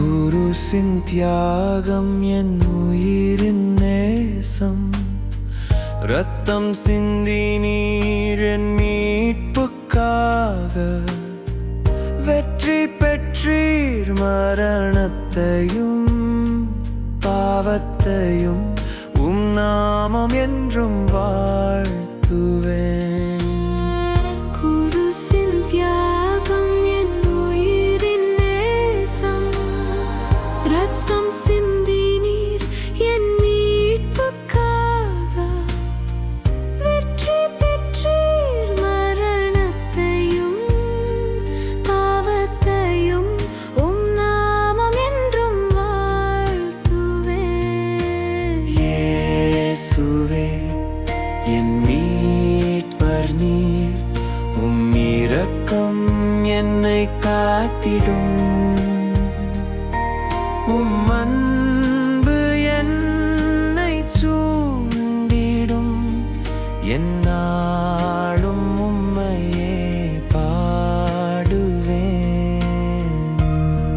குருசின் தியாகம் என் உயிரின் நேசம். ரத்தம் சிந்தி நீர் என் மீட்புக்காக. வெற்றி பெற்றீர் மரணத்தையும் பாவத்தையும் உம் நாமம் என்றும் என் மீட்பர் நீர் உம் இரக்கம் என்னை காத்திடும். உம் அன்பு சூண்டிடும். என்னால்